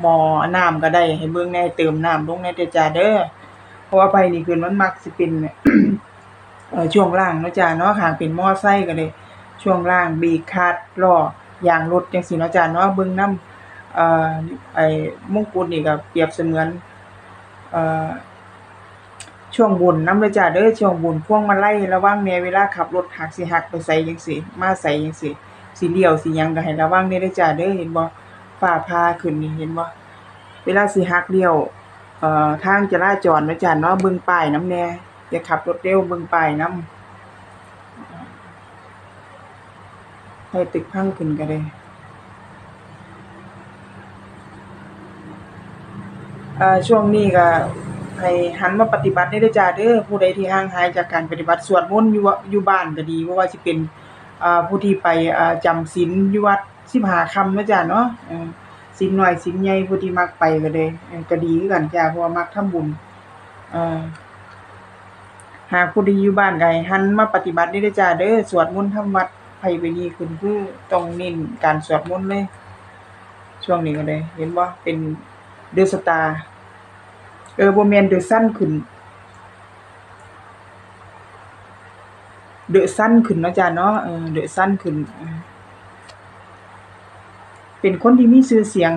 หม้อน้ำก็ได้ ให้เบิ่งแหน่เติมน้ำลงแหน่เด้อจ้าเด้อเพราะว่าไปนี่คือมันมักสิเป็นเอ่อช่วงล่างเนาะจ้าเนาะหากเป็นมอไซค์ก็เลย ช่วงล่างบรกคลัดล้อยางรถจังซี่เนาะจ้าเนาะเบิ่งนำเอ่อไอ้มงกุฎนี่ก็เปรียบเสมือนเอ่อช่วงบุญนนำเด้อจ้าเด้อช่วงบนพวงมาไลัยระวังแน่เวลาขับรถหากสิหักไปไสจังซี่มาไสจังซี่สิเลี้ยวสิหยังก็ให้ระวังแหน่เด้อจ้าเด้อเห็นบ่ ฟ้าผ่าขึ้นนี่เห็นบ่เวลาสิหักเลี้ยว เอ่อ ทางจราจรเนะจ้าเนาะเบิ่งป้ายนำแน่อย่าขับรถเร็วเบิ่งป้ายนำให้ตึกพังขึ้นก็ได้อ่าช่วงนี้ก็ให้หันมาปฏิบัติได้เด้อจ้าเด้อผู้ใดที่ห่างหายจากการปฏิบัติสวดมนต์อยู่วะอยู่บ้านก็ดีบ่ว่าสิเป็นผู้ที่ไปจำศีลอยู่วัด 15ค่ำนะจ้าเนาะเออศีลน้อยศีลใหญ่ผู้ที่มักไปก็เออก็ดีกันจ้าเพราะมักทำบุญหากผู้ที่อยู่บ้านก็ให้หันมาปฏิบัติได้จ้าเด้อสวดมนต์ทำวัดไผไปนี่ขึ้นคือต้องน้นการสวดมนต์เลย ช่วงนี้ก็เลย เห็นบ่าเป็นเดอสตาร์เออโบ่แม่นเดอะซันขึ้นเดอะซันขึ้นเนาะจ้ะเนาะเออเดอะซันขึ้น เป็นคนที่มีชื่อเสียง